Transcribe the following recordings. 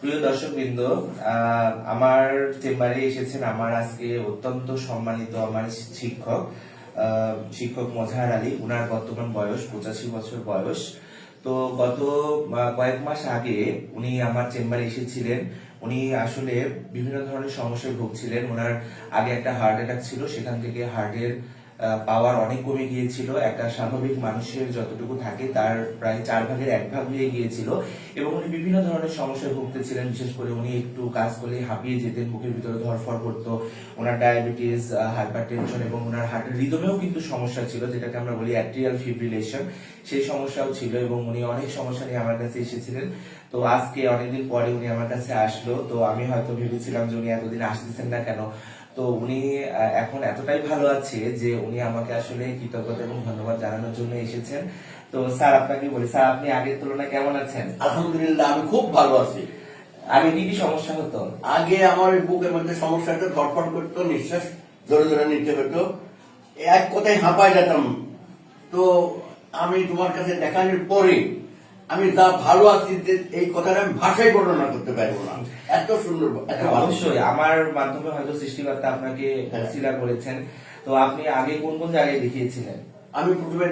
প্রিয় দর্শকবৃন্দ আমার চেম্বারে এসেছেন আমার আজকে অত্যন্ত সম্মানিত আমার শিক্ষক শিক্ষক মজাহার আলী। উনার বর্তমান বয়স পঁচাশি বছর বয়স। তো গত কয়েক মাস আগে উনি আমার চেম্বারে এসেছিলেন। উনি আসলে বিভিন্ন ধরনের সমস্যায় ভুগছিলেন। ওনার আগে একটা হার্ট অ্যাটাক ছিল, সেখান থেকে হার্টের পাওয়ার অনেক কমে গিয়েছিল। একটা স্বাভাবিক মানুষের যতটুকু থাকে তার প্রায় চার ভাগের এক ভাগ হয়ে গিয়েছিল এবং উনি বিভিন্ন ধরনের সমস্যায় ভুগতেছিলেন। বিশেষ করে উনি একটু কাজ করলে হাঁপিয়ে যেতেন, বুকের ভিতরে ধরফর করতো, ওনার ডায়াবেটিস হাইপার টেনশন এবং ওনার হার্টের রিদমেও কিন্তু সমস্যা ছিল, যেটাকে আমরা বলি অ্যাট্রিয়াল ফিব্রিলেশন সেই সমস্যাও ছিল এবং উনি অনেক সমস্যা নিয়ে আমার কাছে এসেছিলেন। তো আজকে অনেকদিন পরে উনি আমার কাছে আসলো। তো আমি হয়তো ভেবেছিলাম যে উনি এতদিন আসতেছেন না কেন? তো উনি এখন এতটাই ভালো আছে যে উনি আমাকে আসলে কৃতজ্ঞতা এবং ধন্যবাদ জানানোর জন্য এসেছেন। তো স্যার আপনাকে বলি স্যার আপনি আগের তুলনায় কেমন আছেন? আলহামদুলিল্লাহ আমি খুব ভালো আছি। আগে কি কি সমস্যা হতো? আগে আমার বুকের মধ্যে সমস্যা হতো ধরফর করতো নিঃশ্বাস ধরে ধরে নিতে হতো। এক কথায় হাঁপায় যেতাম। তো আমি তোমার কাছে দেখানোর পরে আমি যা ভালো আছি যে এই কথাটা আমি ভাষায় বর্ণনা করতে পারব না। এত সুন্দর অবশ্যই আমার মাধ্যমে হয়তো সৃষ্টিকর্তা আপনাকে হ্যাঁ। সিলা করেছেন। তো আপনি আগে কোন কোন জায়গায় দেখিয়েছিলেন? আমি প্রথমে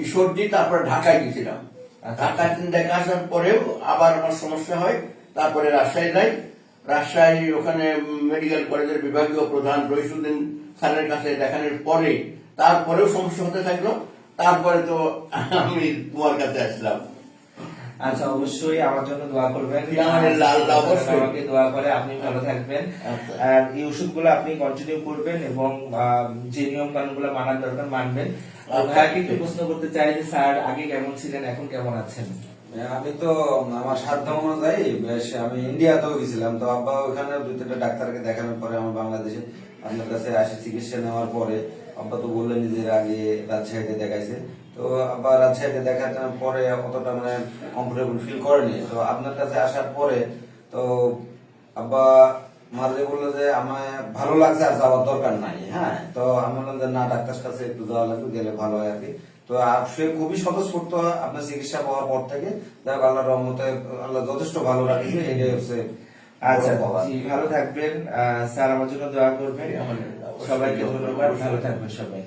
ঈশ্বরজি তারপরে ঢাকায় গেছিলাম আচ্ছা। ঢাকায় দেখা আসার পরেও আবার আমার সমস্যা হয়। তারপরে রাজশাহী যাই। রাজশাহী ওখানে মেডিকেল কলেজের বিভাগীয় প্রধান রইসুদ্দিন স্যারের কাছে দেখানোর পরে তারপরেও সমস্যা হতে থাকল। তারপরে তো আমি তোমার কাছে আসলাম। আচ্ছা অবশ্যই আমার জন্য দোয়া করবেন আল্লাহ অবশ্যই। আমাকে দোয়া করে আপনি ভালো থাকবেন আচ্ছা। আর এই ওষুধগুলো আপনি কন্টিনিউ করবেন এবং যে নিয়ম কানুনগুলো মানার দরকার মানবেন আচ্ছা। ভাইয়াকে একটু প্রশ্ন করতে চাই যে স্যার আগে কেমন ছিলেন এখন কেমন আছেন আমি তো আমার সাধ্য অনুযায়ী বেশ আমি ইন্ডিয়াতেও গেছিলাম তো আব্বা ওখানে দুই তিনটা ডাক্তারকে দেখানোর পরে আমার বাংলাদেশে আপনার কাছে আসে চিকিৎসা নেওয়ার পরে আব্বা তো বললেন যে আগে রাজশাহীতে দেখাইছে। তো আব্বা রাজশাহীতে দেখানোর পরে অতটা মানে কমফোর্টেবল ফিল করেনি। তো আপনার কাছে আসার পরে তো আব্বা মাঝে বলল যে আমায় ভালো লাগছে আর যাওয়ার দরকার নাই। হ্যাঁ তো আমি বললাম যে, না ডাক্তার কাছে একটু যাওয়া লাগবে, গেলে ভালো হয় আর কি। তো সে খুবই স্বতঃস্ফূর্ত আপনার চিকিৎসা পাওয়ার পর থেকে যাক আল্লাহর রহমতে আল্লাহ যথেষ্ট ভালো রাখছে এটাই হচ্ছে আচ্ছা ভালো থাকবেন। আহ, স্যার আমার জন্য দোয়া করবেন। সবাইকে ধন্যবাদ। ভালো থাকবেন সবাই।